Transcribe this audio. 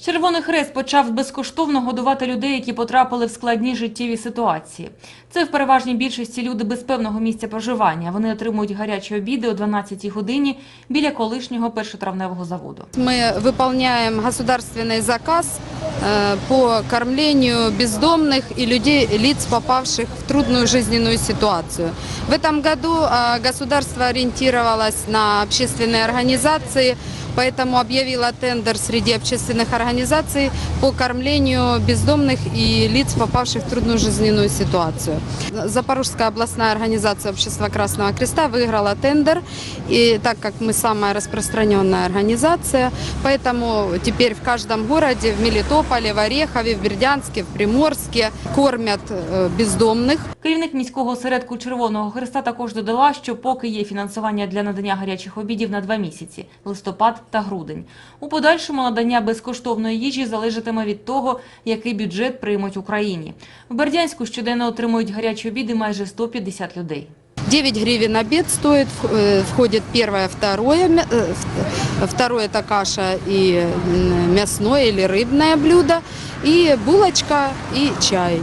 Червоний Хрест почав безкоштовно годувати людей, які потрапили в складні життєві ситуації. Це в переважній більшості люди без певного місця проживання. Вони отримують гарячі обіди о 12-й годині біля колишнього першотравневого заводу. Мы выполняем государственный заказ э, по кормлению бездомных и людей, лиц, попавших в трудную жизненную ситуацию. В этом году э, государство ориентировалось на общественные организации, поэтому объявило тендер среди общественных организаций по кормлению бездомных и лиц, попавших в трудную жизненную ситуацию. Запорожская областная организация Общества Красного Креста выиграла тендер, и так как мы самая распространенная организация, поэтому теперь в каждом городе, в Мелитополе, в Орехове, в Бердянске, в Приморске кормят э, бездомных. Керівник міського осередку Червоного Хреста також додала, що поки є фінансування для надання гарячих обідів на два місяці – листопад та грудень. У подальшому надання безкоштовної їжі залежатиме від того, який бюджет приймуть Україні. В Бердянську щоденно отримують гарячі обіди майже 150 людей. 9 гривен обед стоит, в- э, входит первое, второе, мя- э, в- второе это каша и м, мясное или рыбное блюдо, и булочка и чай.